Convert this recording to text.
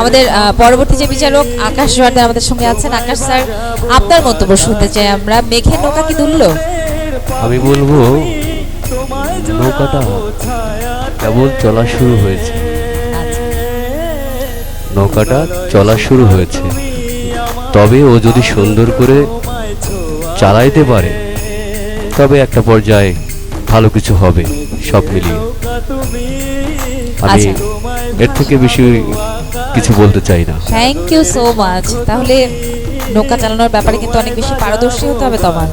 আমাদের পরবর্তী যে বিচারক আকাশ জোয়ারদার আমাদের সঙ্গে আছেন। আকাশ স্যার আপনার মন্তব্য শুনতে চাই আমরা। মেঘের নৌকা কি দুললো? আমি বলব নৌকাটা কেবল চলা শুরু হয়েছে। নৌকাটা চলা শুরু হয়েছে। তবে ও যদি সুন্দর করে চালাইতে পারে তবে একটা পর্যায়ে ভালো কিছু হবে সব মিলিয়ে। আমি আচ্ছা। এর থেকে বেশি কিছু বলতে চাই না। থ্যাংক ইউ সো মাচ তাহলে নৌকা চালানোর ব্যাপারে কিন্তু অনেক বেশি পারদর্শী হতে হবে তোমার।